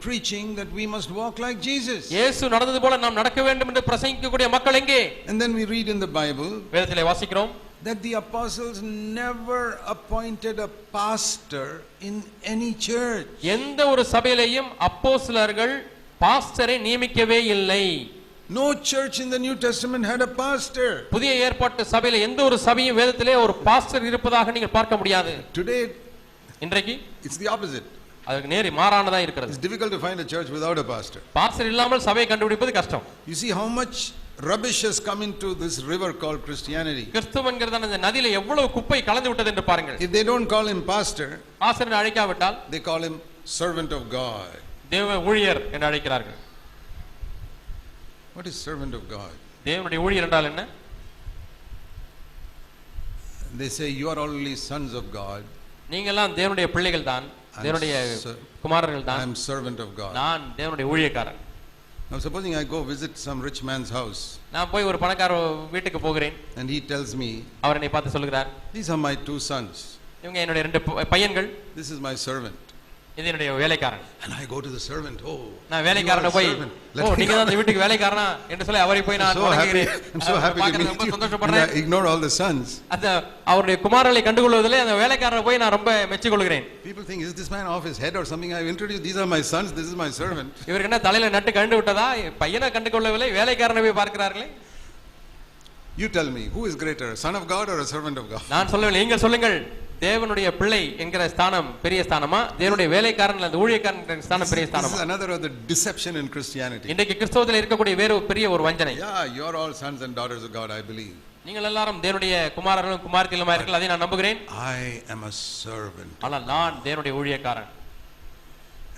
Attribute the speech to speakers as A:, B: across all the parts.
A: preaching that we must walk like Jesus.
B: இயேசு நடந்தது போல நாம் நடக்க வேண்டும் என்று பிரசங்கிக்கக்கூடிய மக்கள் எங்கே
A: And then we read in the Bible
B: வேதத்திலே வாசிக்கிறோம்
A: that the apostles never appointed a pastor in any church.
B: எந்த ஒரு சபையிலேயும் அப்போஸ்தலர்கள் பாஸ்டரை நியமிக்கவே இல்லை
A: No church in the New Testament had a pastor.
B: புதிய ஏற்பாட்டு சபையில எந்த ஒரு சபையும் வேதத்திலே ஒரு பாஸ்டர் இருப்பதாக நீங்கள் பார்க்க முடியாது
A: Today,
B: இன்றைக்கு
A: it's the opposite.
B: அதுக்கு நேரி மாறானதா இருக்கிறது
A: It's difficult to find a church without a pastor.
B: Pastor இல்லாமல் சபையை கண்டுபிடிப்பது கஷ்டம்
A: You see how much rubbish has come into this river called Christianity.
B: கிறிஸ்துவ என்கிறதான இந்த நதியில எவ்வளவு குப்பை கலந்து விட்டது என்று பாருங்கள்
A: If they don't call him pastor,
B: pastor அழைக்காவிட்டால்
A: they call him servant of God.
B: தேவ ஊழியர் என்று அழைக்கிறார்கள்
A: What is servant of God?
B: தேவனுடைய ஊழியர் என்றால் என்ன
A: They say you are only sons of God.
B: நீங்கெல்லாம் தேவனுடைய பிள்ளைகள் தான்
A: I'm
B: தேவனுடைய குமாரர்கள் தான்
A: am servant of God.
B: நான் தேவனுடைய ஊழியக்காரன்
A: Now supposing I go visit some rich man's house
B: நான் போய் ஒரு பணக்கார வீட்டுக்கு போகிறேன்
A: and he tells me,
B: அவர் என்னை பார்த்து சொல்லுகிறார்
A: these are my two sons.
B: இவங்க என்னுடைய ரெண்டு பையன்கள்
A: This is my servant.
B: இது என்னுடைய வேலைக்காரன்
A: And I go to the servant. Oh,
B: நான் வேலைக்காரனை போய். ஓ நீங்க தான் இந்த வீட்டுக்கு வேலைக்காரனா என்று சொல்லி அவரை போய் நான். வணங்குகிறேன்
A: I'm so happy to meet you.
B: சந்தோஷப்படுறேன்
A: I ignore all the sons.
B: அந்த அவருடைய குமாரர்களை கண்டுகொள்வதிலே அந்த வேலைக்காரனை போய் நான் ரொம்ப மெச்சிக்கொள்கிறேன்
A: People think, is this man off his head or something? I've introduced, these are my sons, this is my servant.
B: இவருக்கு என்ன தலையில நட்டு கண்டு விட்டதா பையனை கண்டு கொள்ளவில்லை வேலைக்காரனை போய் பார்க்கிறார்களே
A: You tell me, who is greater, son of God or a servant of God?
B: நான் சொல்லவில்லை நீங்கள் சொல்லுங்கள் தேவனுடைய பிள்ளை என்கிற ஸ்தானம் பெரிய ஸ்தானமா தேவனுடைய வேலைக்காரன் அந்த ஊழியக்காரன் ஸ்தானம் பெரிய
A: This is
B: ஸ்தானமா
A: another of the deception in Christianity.
B: இன்றைக்கு கிறிஸ்தவத்தில் இருக்கக்கூடிய வேறு ஒரு பெரிய ஒரு வஞ்சனை
A: Yeah, you're all sons and daughters of God, I believe.
B: நீங்கள் எல்லாரும் தேவனுடைய குமாரர்களும் குமாரத்திலுமா இருக்கல அதை நான் நம்புகிறேன்
A: I am a servant.
B: ஆனால் நான் தேவனுடைய ஊழியக்காரன்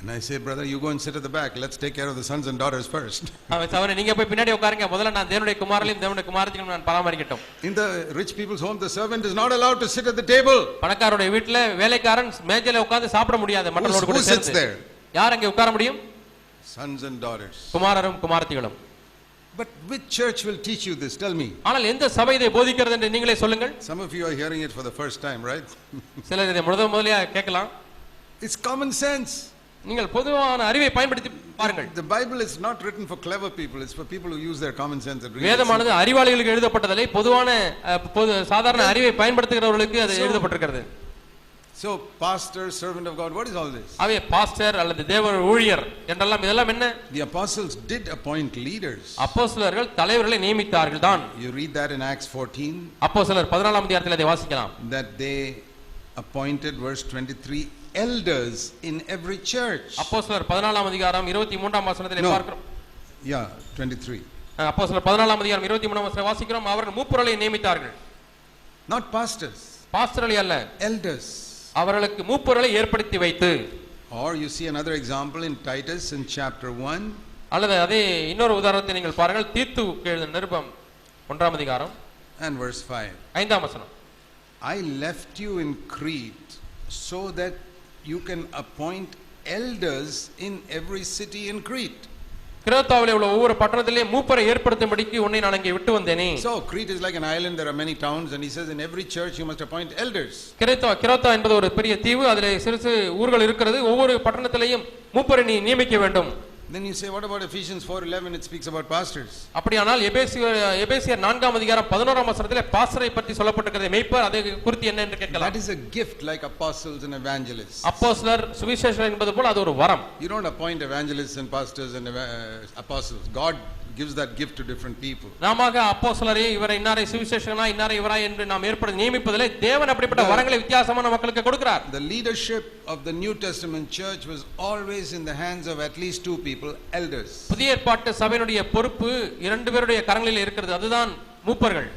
A: And I say, brother, you go and sit at the back. Let's take care of the sons and daughters first.
B: அவன் சவரே நீங்க போய் பின்னாடி உட்காருங்க முதல்ல நான் தேவனுடைய குமாரலையும் தேவனுடைய குமாரத்தையும் நான் பராமரிக்கட்டும்
A: In the rich people's home, the servant is not allowed to sit at the table.
B: பணக்காரருடைய வீட்டுல வேலைக்காரன் மேஜையில உட்கார்ந்து சாப்பிட முடியாது
A: Who's-
B: மற்றவர்களோடு
A: who
B: கூட
A: sits
B: சேர்ந்து
A: there?
B: யார் அங்கே உட்கார முடியும்
A: Sons and daughters.
B: குமாரரும் குமாரத்திகளும்
A: But which church will teach you this? Tell me.
B: ஆனால் எந்த சபை இதை போதிக்கிறது என்று நீங்களே சொல்லுங்கள்
A: Some of you are hearing it for the first time, right?
B: சிலர் இதை முதல் முதலியா கேட்கலாம்
A: It's common sense.
B: நீங்கள் பொதுவான அறிவை பயன்படுத்தி பாருங்கள்
A: The Bible is not written for clever people, it's for people who use their common sense and read it.
B: வேதமானது அறிவாளிகளுக்கு எழுதப்பட்டதில்லை பொதுவான பொது சாதாரண அறிவை பயன்படுத்துகிறவர்களுக்கு அது எழுதப்பட்டிருக்கிறது
A: So, pastor, servant of God, what is all this?
B: அவை பாஸ்டர் அல்லது தேவ ஊழியர் என்றெல்லாம் இதெல்லாம் என்ன
A: The apostles did appoint leaders.
B: அப்போஸ்தலர்கள் தலைவர்களை நியமித்தார்கள் தான்
A: You read that in Acts 14,
B: அப்போஸ்தலர் பதினாலாம் அதிகாரத்தில் அதை வாசிக்கலாம்
A: that they appointed, verse 23, elders in every church.
B: அப்போஸ்தலர் பதினாலாம் அதிகாரம் இருபத்தி மூன்றாம் வசனத்தில்
A: No.
B: பார்க்கிறோம்
A: Yeah, 23.
B: அஹ், அப்போஸ்தலர் பதினாலாம் அதிகாரம் இருபத்தி மூணாம் வசனம் வாசிக்கிறோம் அவர்கள் மூப்பொருளை நியமித்தார்கள்
A: Not pastors,
B: பாஸ்டர்களை அல்ல
A: elders.
B: அவர்களுக்கு மூப்பொருளை ஏற்படுத்தி வைத்து
A: Or you see another example in Titus in chapter 1,
B: அல்லது அதே இன்னொரு உதாரணத்தை நீங்கள் பாருங்கள் தீத்து எழுதின நிருபம் ஒன்றாம் அதிகாரம்
A: and verse 5.
B: ஐந்தாம் வசனம்
A: I left you in Crete so that you can appoint elders in every city in Crete.
B: கிரேத்தாவிலே உள்ள ஒவ்வொரு பட்டணத்திலே மூப்பரை ஏற்படுத்தும்படிக்கு உன்னை நான் அங்கே விட்டு வந்தேனே
A: So Crete is like an island, there are many towns, and he says in every church you must appoint elders.
B: கிரேத்தா கிரேத்தா என்பது ஒரு பெரிய தீவு அதிலே சிறு சிறு ஊர்கள் இருக்கிறது ஒவ்வொரு பட்டணத்திலேயும் மூப்பரை நீ நியமிக்க வேண்டும்
A: Then you say, what about Ephesians 4.11? It speaks about pastors.
B: அப்படியானால் எபேசியர் எபேசியர் நான்காம் அதிகாரம் பதினோராம் வசனத்திலே பாஸ்டரை பற்றி சொல்லப்பட்டிருக்கிறது மெய்ப்பர் அதை குறித்து என்ன என்று
A: That
B: கேட்கலாம்
A: is a gift like apostles and evangelists.
B: அப்போஸ்தலர் சுவிசேஷர் என்பது போல அது ஒரு வரம்
A: You don't appoint evangelists and pastors and uh, apostles. God gives that gift to different people.
B: நாமாக அப்போஸ்தலரை இவரை இன்னாரை சுவிசேஷனா இன்னாரை இவரா என்று நாம் ஏற்படுத்தி நியமிப்பதிலே தேவன் அப்படிப்பட்ட வரங்களை வித்தியாசமான மக்களுக்கு கொடுக்கிறார்
A: The leadership of the New Testament church was always in the hands of at least two people, elders.
B: புதிய ஏற்பாட்டு சபையினுடைய பொறுப்பு இரண்டு பேருடைய கரங்களில் இருக்கிறது அதுதான் மூப்பர்கள்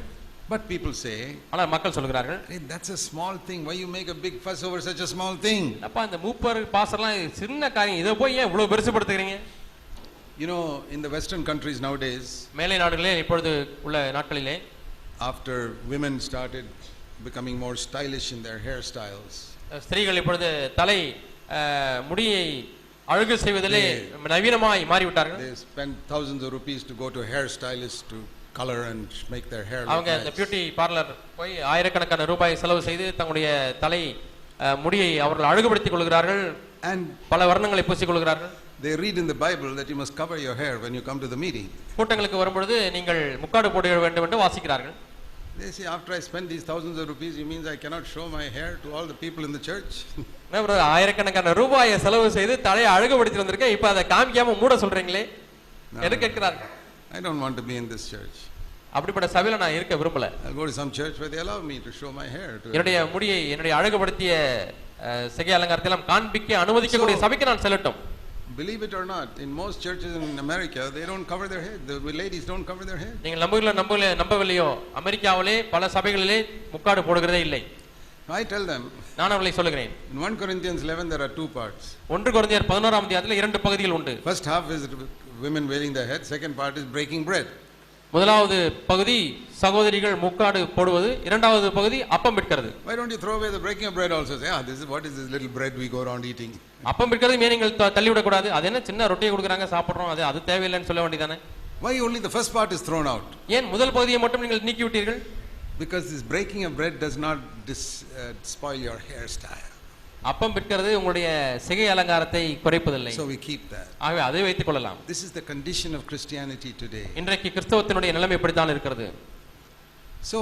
A: But people say,
B: ஆனால் மக்கள் சொல்கிறார்கள்
A: "Hey, that's a small thing. Why you make a big fuss over such a small thing?
B: அப்பா இந்த மூப்பர் பாசர்லாம் இது சின்ன காரியம் இதை போய் ஏன் இவ்வளவு பெருசுபடுத்துகிறீங்க
A: You know, in the Western countries nowadays,
B: மேலை நாடுகளே இப்பொழுது உள்ள நாட்களிலே
A: after women started becoming more stylish in their hairstyles,
B: ஸ்திரீகள் இப்பொழுது தலை முடியை அழகு செய்வதிலே நவீனமாய் மாறிவிட்டார்கள்
A: they spend thousands of rupees to go to a hairstylist to color and make their hair look
B: அவங்க இந்த
A: nice.
B: பியூட்டி பார்லர் போய் ஆயிரக்கணக்கான ரூபாய் செலவு செய்து தங்களுடைய தலை முடியை அவர்கள் அழகுபடுத்திக் கொள்கிறார்கள்
A: And
B: பல வர்ணங்களை பூசிக் கொள்கிறார்கள்
A: they read in the Bible that you must cover your hair when you come to the meeting.
B: கூட்டங்களுக்கு வரும்பொழுது நீங்கள் முக்காடு போட வேண்டும் என்று வாசிக்கிறார்கள்
A: They say, after I spend these thousands of rupees, you means I cannot show my hair to all the people in the church?
B: ஒரு ஆயிரக்கணக்கான ரூபாயை செலவு செய்து தலையை அழகுபடுத்தி வந்திருக்கேன் இப்ப அதை காமிக்காம மூட சொல்றீங்களே என்று கேட்கிறார்கள்
A: I don't want to be in this church.
B: அப்படிப்பட்ட சபையில நான் இருக்க விரும்பல
A: I'll go to some church where they allow me to show my hair. To
B: என்னுடைய முடியை என்னுடைய அழகுபடுத்திய சிகை அலங்காரத்தை எல்லாம் காண்பிக்க அனுமதிக்கக்கூடிய சபைக்கு நான் செல்லட்டும்
A: Believe it or not, in most churches in America, they don't cover their head. The ladies don't cover their head.
B: நீங்கள் நம்புகிற நம்பவில்லை நம்பவில்லையோ அமெரிக்காவிலே பல சபைகளிலே முக்காடு போடுகிறதே இல்லை
A: I tell them,
B: நான் அவர்களை சொல்லுகிறேன்
A: in 1 Corinthians 11, there are two parts.
B: ஒன்று குழந்தையர் பதினோராம் அதிகாரத்தில் இரண்டு பகுதிகள் உண்டு
A: First half is women wearing their head, second part is breaking bread.
B: முதலாவது பகுதி சகோதரிகள் முக்காடு போடுவது இரண்டாவது பகுதி அப்பம் விற்கிறது
A: Why don't you throw away the breaking of bread also? Say, ah, this is what is this little bread we go around eating?
B: அப்பம் விற்கிறது ஏன் நீங்கள் தள்ளி விடக்கூடாது அது என்ன சின்ன ரொட்டியை கொடுக்குறாங்க சாப்பிட்றோம் அது அது தேவையில்லைன்னு சொல்ல வேண்டியதானே
A: Why only the first part is thrown out?
B: ஏன் முதல் பகுதியை மட்டும் நீங்கள் நீக்கி விட்டீர்கள்
A: Because this breaking of bread does not dis, uh, spoil your hairstyle.
B: அப்பம் விற்கிறது உங்களுடைய சிகை அலங்காரத்தை குறைப்பதில்லை
A: So we keep that.
B: ஆகவே அதை வைத்துக் கொள்ளலாம்
A: This is the condition of Christianity today.
B: இன்றைக்கு கிறிஸ்தவத்தினுடைய நிலைமை இப்படித்தான் இருக்கிறது
A: So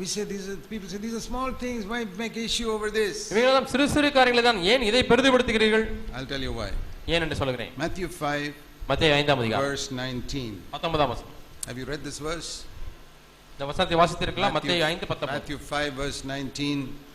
A: we say these are people say these are small things. Why make issue over this?
B: இவைகளெல்லாம் சிறு சிறு காரியங்களை தான் ஏன் இதை பெரிதுபடுத்துகிறீர்கள்
A: I'll tell you why.
B: ஏன் என்று சொல்கிறேன்
A: Matthew 5,
B: மத்திய ஐந்தாம் அதிகாரம்
A: verse 19.
B: பத்தொன்பதாம் வசனம்
A: Have you read this verse?
B: இந்த வசனத்தை வாசித்திருக்கலாம் மத்திய ஐந்து பத்தொன்பது
A: Matthew 5, verse 19.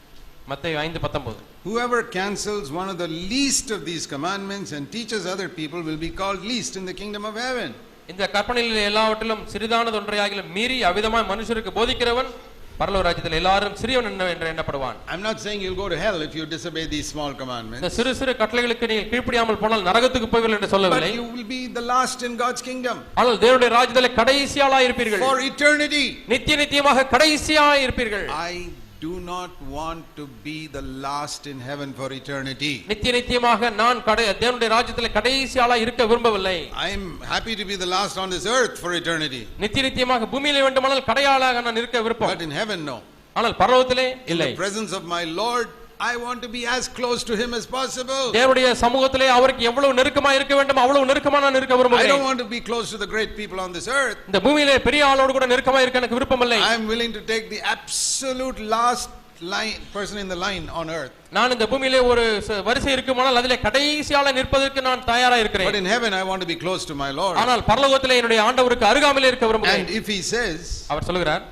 B: மத்திய ஐந்து பத்தொன்பது
A: Whoever cancels one of the least of these commandments and teaches other people will be called least in the kingdom of heaven.
B: இந்த கற்பனையில் எல்லாவற்றிலும் சிறிதானது ஒன்றையாகிலும் மீறி அவிதமாய் மனுஷருக்கு போதிக்கிறவன் பரலோக ராஜ்யத்தில் எல்லாரும் சிறியவன் என்று எண்ணப்படுவான்
A: I'm not saying you'll go to hell if you disobey these small
B: இந்த
A: commandments,
B: சிறு சிறு கட்டளைகளுக்கு நீங்கள் கீழ்ப்படியாமல் போனால் நரகத்துக்கு போவீர்கள் என்று சொல்லவில்லை
A: you will be the last in God's kingdom
B: ஆனால் தேவனுடைய ராஜ்யத்தில் கடைசியாளா இருப்பீர்கள்
A: for eternity.
B: நித்திய நித்தியமாக கடைசியா இருப்பீர்கள்
A: I do not want to be the last in heaven for eternity.
B: நித்திய நித்தியமாக நான் கடை தேவனுடைய ராஜ்யத்தில் கடைசியாளா இருக்க விரும்பவில்லை
A: I'm happy to be the last on this earth for eternity,
B: நித்திய நித்தியமாக பூமியிலே வேண்டுமானால் கடையாளாக நான் இருக்க விருப்பம்
A: but in heaven, no.
B: ஆனால் பரலோகத்திலே
A: In
B: இல்லை
A: the presence of my Lord, I want to be as close to Him as possible.
B: தேவனுடைய சமூகத்திலே அவருக்கு எவ்வளவு நெருக்கமா இருக்க வேண்டும் அவ்வளவு நெருக்கமா நான் இருக்க
A: I don't
B: விரும்புகிறேன்
A: want to be close to the great people on this earth.
B: இந்த பூமியிலே பெரிய ஆளோடு கூட நெருக்கமா இருக்க எனக்கு விருப்பமில்லை
A: I'm willing to take the absolute last line person in the line on earth.
B: நான் இந்த பூமியிலே ஒரு ச- வரிசை இருக்குமானால் அதிலே கடைசியால நிற்பதற்கு நான் தயாரா
A: But
B: இருக்கிறேன்
A: in heaven, I want to be close to my Lord.
B: ஆனால் பரலோகத்திலே என்னுடைய ஆண்டவருக்கு அருகாமையிலே இருக்க
A: And
B: விரும்புகிறேன்
A: if He says
B: அவர் சொல்லுகிறார்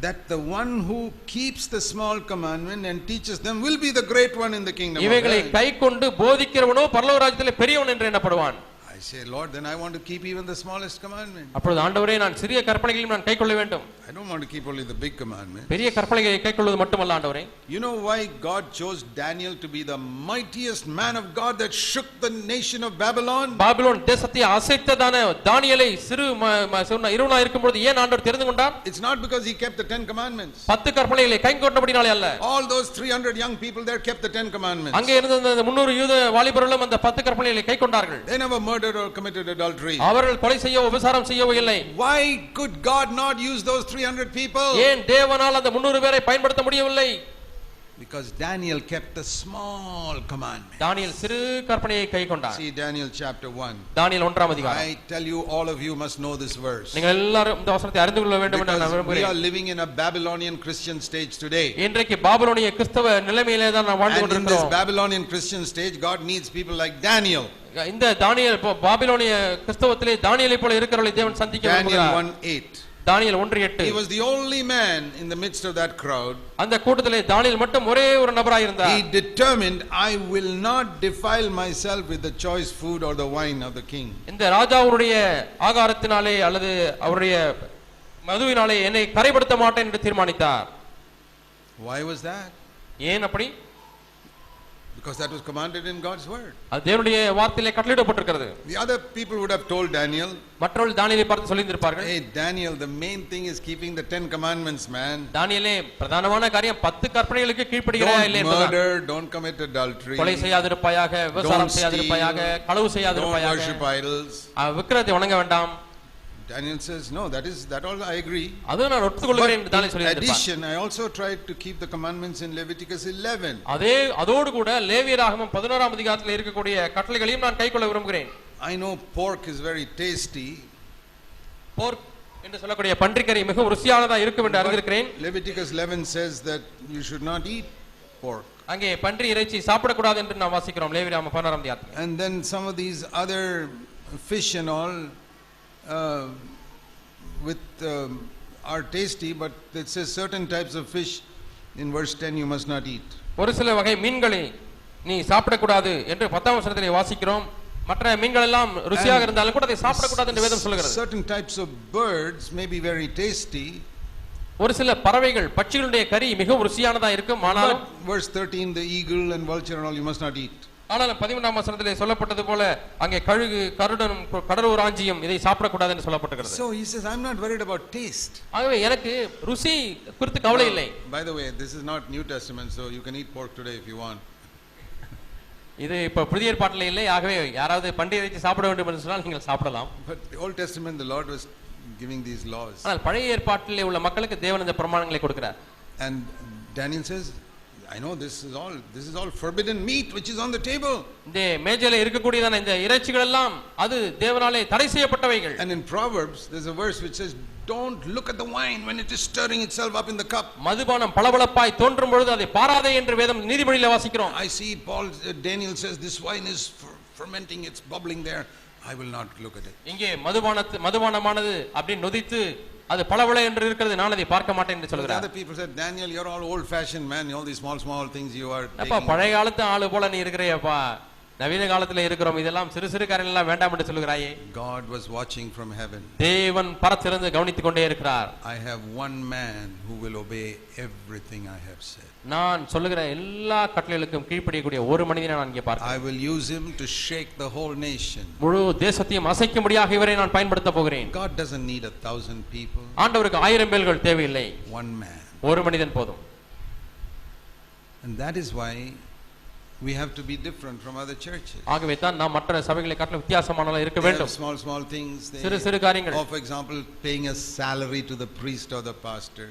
A: that the one who keeps the small commandment and teaches them will be the great one in the kingdom of
B: இவைகளை. கை கொண்டு போதிக்கிறவனோ பரலோக ராஜ்யத்திலே பெரியவன் என்று எண்ணப்படுவான்
A: I say, Lord, then I want to keep even the smallest commandment.
B: அப்பொழுது ஆண்டவரே நான் சிறிய கற்பனைகளையும் நான் கை கொள்ள வேண்டும்
A: I don't want to keep only the big commandment.
B: பெரிய கற்பனைகளை கை கொள்வது மட்டுமல்ல ஆண்டவரே
A: You know why God chose Daniel to be the mightiest man of God that shook the nation of Babylon?
B: Babylon தேசத்தை அசைத்ததான தானியலை சிறு ம- ம- சிறுவனா- இருவனா இருக்கும்போது ஏன் ஆண்டவர் தெரிந்து கொண்டார்
A: It's not because he kept the Ten Commandments.
B: பத்து கற்பனைகளை கை கொண்டபடினாலே அல்ல
A: All those 300 young people there kept the Ten Commandments.
B: அங்கே இருந்த அந்த முன்னூறு யூத வாலிபர்களும் அந்த பத்து கற்பனைகளை கை கொண்டார்கள்
A: They never murdered or committed adultery.
B: அவர்கள் கொலை செய்ய உபசாரம் செய்யவோ இல்லை
A: Why could God not use those 300 people?
B: ஏன் தேவனால் அந்த முன்னூறு பேரை பயன்படுத்த முடியவில்லை
A: Because Daniel kept the small commandment.
B: Daniel சிறு கற்பனையை கை கொண்டார்
A: See Daniel chapter 1.
B: தானியல் ஒன்றாம் அதிகாரம்
A: I tell you, all of you must know this verse.
B: நீங்கள் எல்லாரும் இந்த வசனத்தை அறிந்து கொள்ள வேண்டும் என்று நான்
A: Because we are
B: விரும்புகிறேன்
A: living in a Babylonian Christian stage today.
B: இன்றைக்கு பாபிலோனிய கிறிஸ்தவ நிலைமையிலே தான் நாம் வாழ்ந்து
A: And in this
B: கொண்டிருக்கிறோம்
A: Babylonian Christian stage, God needs people like Daniel.
B: இந்த தானியல் பாபிலோனிய கிறிஸ்தவத்திலே தானியலை போல இருக்கிறவர்களை தேவன் சந்திக்க விரும்புகிறார்
A: 1 8.
B: தானியல் ஒன்று எட்டு
A: He was the only man in the midst of that crowd.
B: அந்த கூட்டத்திலே தானியல் மட்டும் ஒரே ஒரு நபராய்
A: He
B: இருந்தார்
A: determined, I will not defile myself with the choice food or the wine of the king.
B: இந்த ராஜாவுடைய ஆகாரத்தினாலே அல்லது அவருடைய மதுவினாலே என்னை கரைப்படுத்த மாட்டேன் என்று தீர்மானித்தார்
A: Why was that?
B: ஏன் அப்படி
A: Because that was commanded in God's word.
B: அது தேவனுடைய வார்த்தையிலே கட்டளிடப்பட்டிருக்கிறது
A: The other people would have told Daniel,
B: மற்றவர்கள் தானியலை பார்த்து சொல்லியிருந்திருப்பார்கள்
A: Hey, Daniel, the main thing is keeping the Ten Commandments, man.
B: தானியலே பிரதானமான காரியம் பத்து கற்பனைகளுக்கு கீழ்ப்படுகிறாயா இல்லை
A: Don't
B: என்பதுதான்
A: murder, don't commit adultery,
B: கொலை செய்யாதிருப்பாயாக
A: Don't
B: செய்யாதிருப்பாயாக. களவு
A: don't
B: செய்யாதிருப்பாயாக
A: worship idols,
B: விக்கிரத்தை வணங்க வேண்டாம்
A: Daniel says, No, that is that all I agree.
B: அதுவும் நான் ஒத்துக்கொள்கிறேன் என்று தானே
A: in
B: சொல்லி
A: addition, I also tried to keep the commandments in Leviticus 11.
B: அதே அதோடு கூட லேவியராகமம் பதினோராம் அதிகாரத்தில் இருக்கக்கூடிய கட்டளைகளையும் நான் கைக்கொள்ள விரும்புகிறேன்
A: I know pork is very tasty.
B: போர்க் என்று சொல்லக்கூடிய பன்றிக்கறி மிகவும் ருசியானதா இருக்கும் என்று அறிந்திருக்கிறேன்
A: Leviticus 11 says that you should not eat pork.
B: அங்கே பன்றி இறைச்சி சாப்பிடக்கூடாது என்று நாம் வாசிக்கிறோம் லேவியராகமம் பதினோராம் அதிகாரத்தில்
A: And then some of these other fish and all uh, with um, are tasty, but it says certain types of fish in verse 10 you must not eat.
B: ஒரு சில வகை மீன்களை நீ சாப்பிடக்கூடாது என்று பத்தாம் வசனத்திலே வாசிக்கிறோம் மற்ற மீன்கள் எல்லாம் ருசியாக இருந்தாலும் கூட அதை சாப்பிடக்கூடாது என்று வேதம் சொல்லுகிறது
A: Certain types of birds may be very tasty,
B: ஒரு சில பறவைகள் பட்சிகளுடைய கறி மிகவும் ருசியானதா இருக்கும் ஆனாலும்
A: verse 13 the eagle and vulture and all you must not eat.
B: ஆனாலும் பதிமூன்றாம் வசனத்திலே சொல்லப்பட்டது போல அங்கே கழுகு கருடனும் கடலூராஞ்சியும் இதை சாப்பிடக்கூடாது என்று சொல்லப்பட்டிருக்கிறது
A: So he says, I'm not worried about taste.
B: ஆகவே எனக்கு ருசி குறித்து கவலை இல்லை
A: By the way, this is not New Testament, so you can eat pork today if you want.
B: இது இப்ப புதிய ஏற்பாட்டில் இல்லை ஆகவே யாராவது பண்டிகை இறைச்சி சாப்பிட வேண்டும் என்று சொன்னால் நீங்கள் சாப்பிடலாம்
A: But the Old Testament, the Lord was giving these laws.
B: ஆனால் பழைய ஏற்பாட்டிலே உள்ள மக்களுக்கு தேவன் இந்த பிரமாணங்களை கொடுக்கிறார்
A: And Daniel says, I know this is all this is all forbidden meat which is on the table.
B: இந்த மேஜையில இருக்கக்கூடியதான இந்த இறைச்சிகள் எல்லாம் அது தேவனாலே தடை செய்யப்பட்டவைகள்
A: And in Proverbs, there's a verse which says, Don't look at the wine when it is stirring itself up in the cup.
B: மதுபானம் பளபளப்பாய் தோன்றும் பொழுது அதை பாராதே என்று வேதம் நீதிமொழியில வாசிக்கிறோம்
A: I see Paul, uh, Daniel says, This wine is fer- fermenting, it's bubbling there. I will not look at it.
B: இங்கே மதுபானத்து மதுபானமானது அப்படி நொதித்து அது பளபள என்று இருக்கிறது நான் அதை பார்க்க மாட்டேன் என்று சொல்கிறார்
A: other people said, Daniel, you're all old fashioned man, all these small, small things you are
B: அப்பா. பழைய காலத்து ஆளு போல நீ இருக்கிறையப்பா நவீன காலத்துல இருக்கிறோம் இதெல்லாம் சிறு சிறு காரியங்கள் எல்லாம் வேண்டாம் என்று சொல்கிறாயே
A: God was watching from heaven.
B: தேவன் பரத்திலிருந்து கவனித்துக் கொண்டே இருக்கிறார்
A: I have one man who will obey everything I have said.
B: நான் சொல்லுகிற எல்லா கட்டளைகளுக்கும் கீழ்ப்படியக்கூடிய ஒரு மனிதனை நான் இங்கே
A: I
B: பார்க்கிறேன்
A: will use him to shake the whole nation.
B: முழு தேசத்தையும் அசைக்கும்படியாக இவரை நான் பயன்படுத்த போகிறேன்
A: God doesn't need a thousand people,
B: ஆண்டவருக்கு ஆயிரம் பேர்கள் தேவையில்லை
A: one man.
B: ஒரு மனிதன் போதும்
A: And that is why we have to be different from other churches.
B: ஆகவே தான் நாம் மற்ற சபைகளை காட்டிலும் வித்தியாசமானதாக இருக்க வேண்டும்
A: small, small things.
B: சிறு சிறு காரியங்கள்
A: or for example, paying a salary to the priest or the pastor.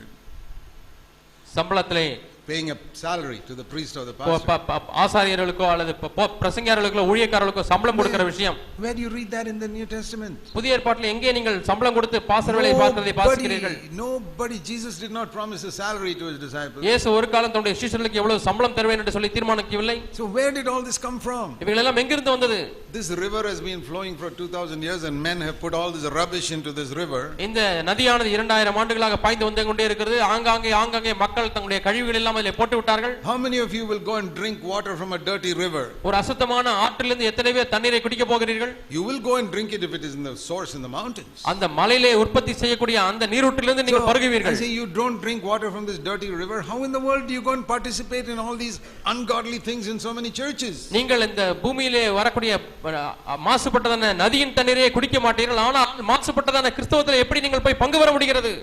B: சம்பளத்திலே
A: Paying a salary to the priest or the
B: ப-
A: pastor.
B: ப- ப- ஆசாரியர்களுக்கோ அல்லது பிரசங்கியார்களுக்கோ ஊழியக்காரர்களுக்கோ சம்பளம் கொடுக்கிற விஷயம்
A: Where do you read that in the New Testament?
B: புதிய ஏற்பாட்டில் எங்கே நீங்கள் சம்பளம் கொடுத்து வேலை பார்க்கிறதை பாசிக்கிறீர்கள்
A: Nobody, nobody, Jesus did not promise a salary to his disciples.
B: இயேசு ஒரு காலம் தன்னுடைய சீஷர்களுக்கு எவ்வளவு சம்பளம் தருவேன் என்று சொல்லி தீர்மானிக்கவில்லை
A: So where did all this come from?
B: இவைகள் எல்லாம் எங்கிருந்து வந்தது
A: This river has been flowing for 2000 years and men have put all this rubbish into this river.
B: இந்த நதியானது இரண்டாயிரம் ஆண்டுகளாக பாய்ந்து வந்து கொண்டே இருக்கிறது ஆங்காங்கே ஆங்காங்கே மக்கள் தங்களுடைய கழிவுகள் எல்லாம் அதில் போட்டு விட்டார்கள்
A: How many of you will go and drink water from a dirty river?
B: ஒரு அசுத்தமான ஆற்றிலிருந்து எத்தனை பேர் தண்ணீரை குடிக்க போகிறீர்கள்
A: You will go and drink it if it is in the source in the mountains.
B: அந்த மலையிலே உற்பத்தி செய்யக்கூடிய அந்த நீரூற்றிலிருந்து நீங்கள் பருகுவீர்கள்
A: say you don't drink water from this dirty river. How in the world do you go and participate in all these ungodly things in so many churches?
B: நீங்கள் இந்த பூமியிலே வரக்கூடிய மாசுபட்டதான நதியின் தண்ணீரை குடிக்க மாட்டீர்கள் ஆனால் மாசுபட்டதான கிறிஸ்தவத்தில் எப்படி நீங்கள் போய் பங்கு பெற முடிகிறது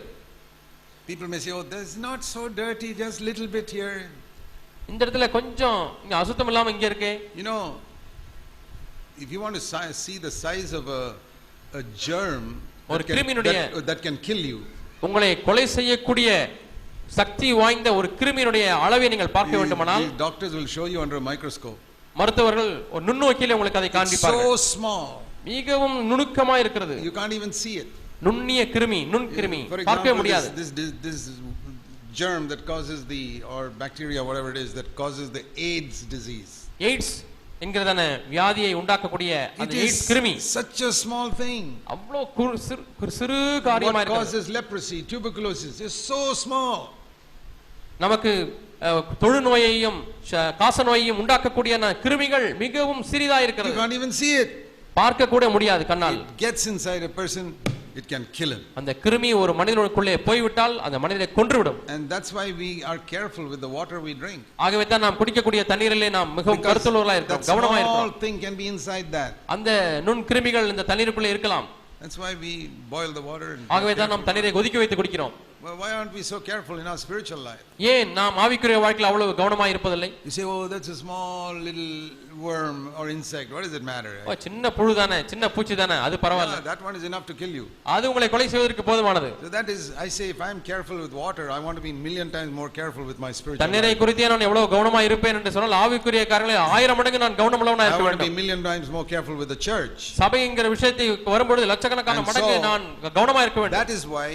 A: People may say, oh, that's not so dirty, just little bit here.
B: இந்த இடத்துல கொஞ்சம் இங்க அசுத்தம் இல்லாம இங்க இருக்கே
A: You know, if you want to si- see the size of a, a germ
B: ஒரு
A: that can,
B: கிருமியினுடைய-
A: that, that can kill you,
B: உங்களை கொலை செய்யக்கூடிய சக்தி வாய்ந்த ஒரு கிருமியினுடைய அளவை நீங்கள் பார்க்க வேண்டுமானால்
A: you- doctors will show you under a microscope.
B: மருத்துவர்கள் ஒரு நுண்ணோக்கியில உங்களுக்கு அதை
A: It's
B: காண்பிப்பார்கள்
A: so small,
B: மிகவும் நுணுக்கமா இருக்கிறது
A: you can't even see it.
B: நுண்ணிய கிருமி நுண் கிருமி பார்க்கவே முடியாது
A: this, this, this, germ that causes the, or bacteria, whatever it is, that causes the AIDS disease.
B: AIDS என்கிறதான வியாதியை உண்டாக்கக்கூடிய அந்த எய்ட்ஸ் கிருமி
A: such a small thing.
B: அவ்வளோ சிறு காரியமா இருக்கிறது
A: causes leprosy, tuberculosis is so small.
B: நமக்கு தொழுநோயையும் ச- காச நோயையும் உண்டாக்கக்கூடிய அந்த கிருமிகள் மிகவும் சிறிதா
A: You
B: இருக்கிறது
A: can't even see it.
B: பார்க்க கூட முடியாது கண்ணால்
A: It gets inside a person, it can kill him.
B: அந்த கிருமி ஒரு மனிதனுக்குள்ளே போய்விட்டால் அந்த மனிதனை கொன்றுவிடும்
A: And that's why we are careful with the water we drink.
B: ஆகவே தான் நாம் குடிக்கக்கூடிய தண்ணீரிலே நாம் மிகவும்
A: Because
B: கருத்துள்ளவர்களா
A: that
B: இருக்கிறோம் கவனமா
A: small
B: இருக்கிறோம்
A: thing can be inside that.
B: அந்த நுண் கிருமிகள் இந்த தண்ணீருக்குள்ளே இருக்கலாம்
A: That's why we boil the water. And
B: ஆகவே தான் நாம் தண்ணீரை கொதிக்க வைத்து குடிக்கிறோம்
A: Well, why aren't we so careful in our spiritual life?
B: ஏன் நாம் ஆவிக்குரிய வாழ்க்கையில் அவ்வளவு கவனமாக இருப்பதில்லை
A: You say, oh, that's a small little worm or insect. What does it matter?
B: ஓ, சின்ன புழு தானே சின்ன பூச்சி தானே அது பரவாயில்ல
A: Yeah, that one is enough to kill you.
B: அது உங்களை கொலை செய்வதற்கு போதுமானது
A: So that is, I say, if I'm careful with water, I want to be a million times more careful with my spiritual
B: தண்ணீரை
A: life.
B: குறித்தே நான் எவ்வளவு கவனமா இருப்பேன் என்று சொன்னால் ஆவிக்குரிய காரியங்களில் ஆயிரம் மடங்கு நான் கவனமுள்ளவனா
A: I
B: இருக்க
A: want to be
B: வேண்டும்
A: a million times more careful with the church.
B: சபைங்கிற விஷயத்தை வரும்பொழுது லட்சக்கணக்கான
A: And
B: மடங்கு
A: so-
B: நான் கவனமா இருக்க வேண்டும்
A: That is why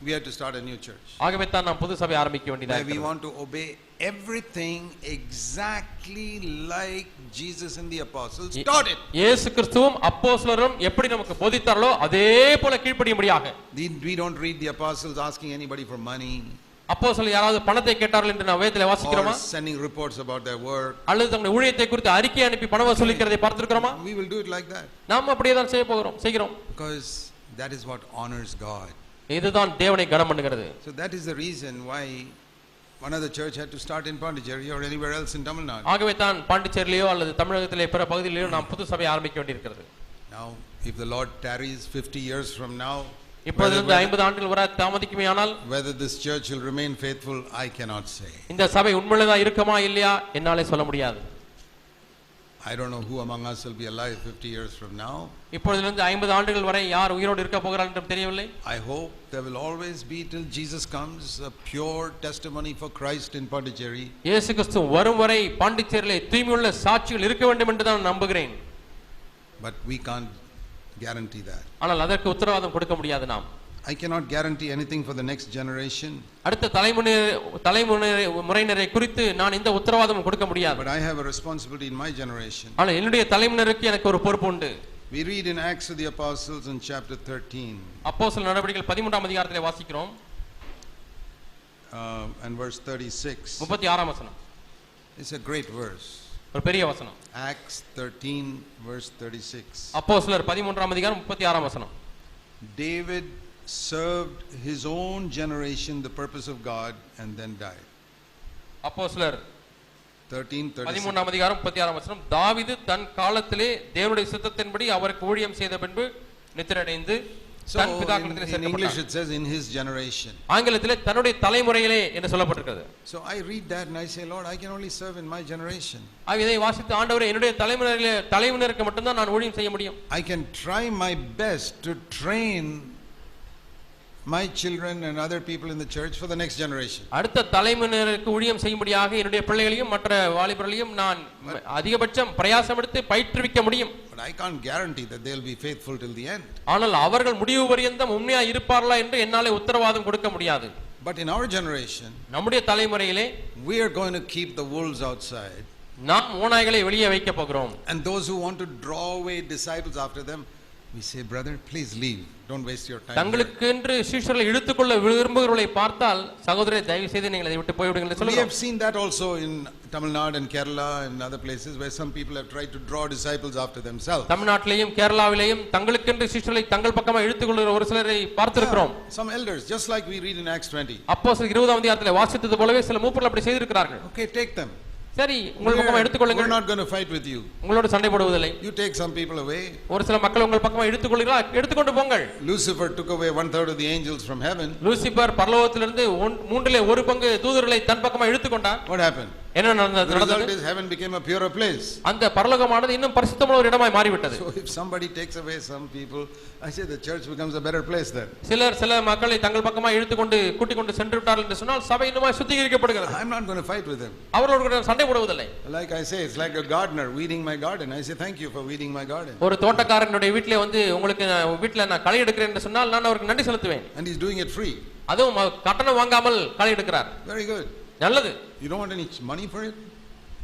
A: we had to start a new church.
B: ஆகவே தான் நாம் புது சபை ஆரம்பிக்க வேண்டியதா
A: Where we
B: இருக்கிறது.
A: want to obey everything exactly like Jesus and the apostles
B: Ye-
A: taught it.
B: இயேசு கிறிஸ்துவும் அப்போஸ்தலரும் எப்படி நமக்கு போதித்தார்களோ அதே போல கீழ்ப்படியும்படியாக
A: We we don't read the apostles asking anybody for money
B: அப்போஸ்தலர் யாராவது பணத்தை கேட்டார்கள் என்று நாம் வேதத்தில்
A: or
B: வாசிக்கிறோமா
A: sending reports about their work.
B: அல்லது தங்களுடைய ஊழியத்தை குறித்து அறிக்கை அனுப்பி பணம் வசூலிக்கிறதை பார்த்திருக்கிறோமா
A: We will do it like that
B: நாம் அப்படியே தான் செய்ய போகிறோம் செய்கிறோம்
A: because that is what honors God.
B: இதுதான் தேவனை கனம் பண்ணுகிறது
A: So that is the reason why one other church had to start in Pondicherry or anywhere else in Tamil Nadu.
B: ஆகவே தான் பாண்டிச்சேரியிலேயோ அல்லது தமிழகத்திலே பிற பகுதிகளிலோ நாம் புது சபை ஆரம்பிக்க வேண்டியிருக்கிறது
A: Now, if the Lord tarries 50 years from now, whether,
B: ஐம்பது ஆண்டுகள் வர தாமதிக்குமே ஆனால்
A: whether this church will remain faithful, I cannot say.
B: இந்த சபை உண்மையிலதான் இருக்குமா இல்லையா என்னாலே சொல்ல முடியாது
A: I don't know who among us will be alive 50 years from now.
B: இப்பொழுதிலிருந்து ஐம்பது ஆண்டுகள் வரை யார் உயிரோடு இருக்க போகிறார் என்றும் தெரியவில்லை
A: I hope there will always be till Jesus comes a pure testimony for Christ in Pondicherry.
B: இயேசு கிறிஸ்து வரும் வரை பாண்டிச்சேரியிலே தூய்மையுள்ள சாட்சிகள் இருக்க வேண்டும் என்று தான் நம்புகிறேன்
A: But we can't guarantee that.
B: ஆனால் அதற்கு உத்தரவாதம் கொடுக்க முடியாது நாம்
A: I cannot guarantee anything for the next generation,
B: அடுத்த தலைமுறை தலைமுறை முறையினரை குறித்து நான் எந்த உத்தரவாதமும் கொடுக்க முடியாது
A: but I have a responsibility in my generation.
B: ஆனால் என்னுடைய தலைமுறைக்கு எனக்கு ஒரு பொறுப்பு உண்டு
A: We read in Acts of the Apostles in chapter 13
B: அப்போ சில நடவடிக்கைகள் பதிமூன்றாம் அதிகாரத்திலே வாசிக்கிறோம்
A: uh, and verse 36.
B: முப்பத்தி ஆறாம் வசனம்
A: It's a great verse.
B: ஒரு பெரிய வசனம்
A: Acts 13, verse 36.
B: அப்போ சிலர் பதிமூன்றாம் அதிகாரம் முப்பத்தி ஆறாம் வசனம்
A: David served his own generation the purpose of God and then died.
B: அப்போ சிலர்
A: 13, 36.
B: பதிமூன்றாம் அதிகாரம் முப்பத்தி ஆறாம் வசனம் தாவீது தன் காலத்திலே தேவனுடைய சித்தத்தின்படி அவருக்கு ஊழியம் செய்த பின்பு நித்திரடைந்து தன் பிதாக்களிடத்திலே சேர்க்கப்பட்டார்
A: it says in his generation.
B: ஆங்கிலத்திலே தன்னுடைய தலைமுறையிலே என்று சொல்லப்பட்டிருக்கிறது
A: So I read that and I say, Lord, I can only serve in my generation.
B: ஆக இதை வாசித்து ஆண்டவரே என்னுடைய தலைமுறையிலே தலைமுறைக்கு மட்டும்தான் நான் ஊழியம் செய்ய முடியும்
A: I can try my best to train my children and other people in the church for the next generation.
B: அடுத்த தலைமுறையினருக்கு ஊழியம் செய்யும்படியாக என்னுடைய பிள்ளைகளையும் மற்ற வாலிபர்களையும் நான் அதிகபட்சம் பிரயாசம் எடுத்து பயிற்றுவிக்க முடியும்
A: But I can't guarantee that they'll be faithful till the end.
B: ஆனால் அவர்கள் முடிவு பரியந்தம் உண்மையா இருப்பார்களா என்று என்னாலே உத்தரவாதம் கொடுக்க முடியாது
A: But in our generation,
B: நம்முடைய தலைமுறையிலே
A: we are going to keep the wolves outside.
B: நாம் ஓநாய்களை வெளியே வைக்க போகிறோம்
A: And those who want to draw away disciples after them, we say, brother, please leave. Don't waste your time. here."
B: தங்களுக்கு என்று சீஷர்களை இழுத்துக்கொள்ள விரும்புகிறவர்களை பார்த்தால் சகோதரரை தயவு செய்து நீங்கள் அதை விட்டு
A: We
B: சொல்லுங்கள்
A: have seen that also in Tamil Nadu and Kerala and other places where some people have tried to draw disciples after themselves.
B: தமிழ்நாட்டிலேயும் கேரளாவிலேயும் தங்களுக்கென்று சீஷர்களை தங்கள் பக்கமாக இழுத்துக்கொள்கிற ஒரு சிலரை பார்த்திருக்கிறோம்
A: some elders, just like we read in Acts 20.
B: அப்போ இருபதாம் அதிகாரத்தில் வாசித்தது போலவே சில மூப்பர்கள் அப்படி செய்திருக்கிறார்கள்
A: Okay, take them.
B: சரி உங்கள்
A: we're
B: எடுத்துக்கொள்ளுங்கள்
A: going to fight with you.
B: உங்களோட சண்டை போடுவதில்லை
A: You take some people away.
B: ஒரு சில மக்கள் உங்கள் பக்கமாக எடுத்துக்கொள்கிறா எடுத்துக்கொண்டு போங்கள்
A: took away one third of the angels from heaven.
B: Lucifer பரலோகத்திலிருந்து மூன்றிலே ஒரு பங்கு தூதர்களை தன் பக்கமாக எடுத்துக்கொண்டான்
A: What happened?
B: என்ன நடந்தது
A: result
B: நடந்தது
A: is heaven became a purer place.
B: அந்த பரலோகமானது இன்னும் பரிசுத்தமுள்ள ஒரு இடமாய் மாறிவிட்டது
A: So if somebody takes away some people, I say the church becomes a better place then.
B: சிலர் சில மக்களை தங்கள் பக்கமாக இழுத்துக்கொண்டு கூட்டிக் கொண்டு சென்று விட்டார்கள் என்று சொன்னால் சபை இன்னுமாய் சுத்திகரிக்கப்படுகிறது
A: I'm not going to fight with them.
B: அவர்களோடு கூட சண்டை போடுவதில்லை
A: Like I say, it's like a gardener weeding my garden. I say, thank you for weeding my garden.
B: ஒரு தோட்டக்காரனுடைய வீட்டிலே வந்து உங்களுக்கு நான் வீட்டில் நான் களை எடுக்கிறேன் என்று சொன்னால் நான் அவருக்கு நன்றி செலுத்துவேன்
A: And he's doing it free.
B: அதுவும் அவர் கட்டணம் வாங்காமல் களை எடுக்கிறார்
A: Very good.
B: நல்லது
A: You don't want any money for it?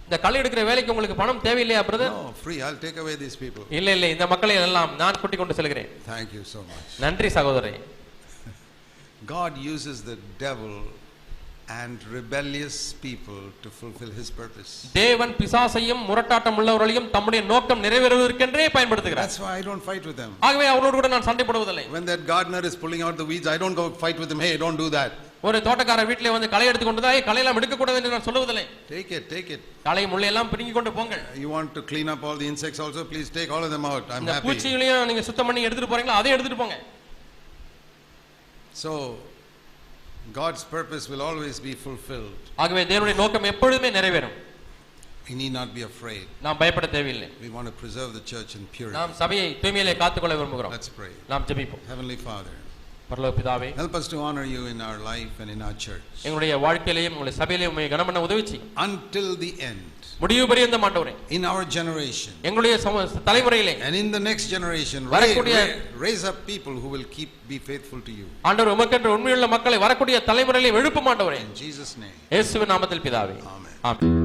B: இந்த களை எடுக்கிற வேலைக்கு உங்களுக்கு பணம் தேவையில்லையா brother
A: No, free. I'll take away these people.
B: இல்ல இல்ல இந்த மக்களை எல்லாம் நான் கூட்டிக் கொண்டு செல்கிறேன்
A: Thank you so much.
B: நன்றி சகோதரி
A: God uses the devil and rebellious people to fulfill his purpose.
B: தேவன் பிசாசையும் முரட்டாட்டம் உள்ளவர்களையும் தம்முடைய நோக்கம் நிறைவேறுவதற்கென்றே பயன்படுத்துகிறார்
A: That's why I don't fight with them.
B: ஆகவே அவரோடு கூட நான் சண்டை போடுவதில்லை
A: When that gardener is pulling out the weeds, I don't go fight with him. Hey, don't do that.
B: ஒரு தோட்டக்கார வீட்டிலே வந்து களை எடுத்து கொண்டு தான் களையெல்லாம் எடுக்க கூடாது என்று நான் சொல்லுவதில்லை
A: Take it, take it.
B: களை முள்ளையெல்லாம் பிடுங்கி கொண்டு போங்கள்
A: You want to clean up all the insects also? Please take all of them out. I'm
B: இந்த
A: happy.
B: பூச்சிகளையும் நீங்க சுத்தம் பண்ணி எடுத்துட்டு போறீங்களா அதையும் எடுத்துட்டு போங்க
A: So, God's purpose will always be fulfilled.
B: ஆகவே தேவனுடைய நோக்கம் எப்பொழுதுமே நிறைவேறும்
A: We need not be afraid.
B: நாம் பயப்பட தேவையில்லை
A: We want to preserve the church in purity.
B: நாம் சபையை தூய்மையிலே காத்துக்கொள்ள விரும்புகிறோம்
A: Let's pray.
B: நாம் ஜெபிப்போம்
A: Heavenly Father,
B: பரலோக பிதாவே
A: help us to honor you in our life and in our church
B: எங்களுடைய வாழ்க்கையிலையும் உங்களுடைய சபையிலையும் உண்மை கனம் பண்ண உதவி செய்யும்
A: until the end.
B: முடிவு பரியந்தம் ஆண்டவரே
A: In our generation
B: எங்களுடைய தலைமுறையிலே
A: and in the next generation,
B: வரக்கூடிய-
A: raise up people who will keep be faithful to you.
B: ஆண்டவர் உமக்கென்று உண்மையுள்ள மக்களை வரக்கூடிய தலைமுறையிலே எழுப்பும் ஆண்டவரே
A: In Jesus' name,
B: இயேசுவின் நாமத்தில் பிதாவே
A: Amen.
B: ஆமென்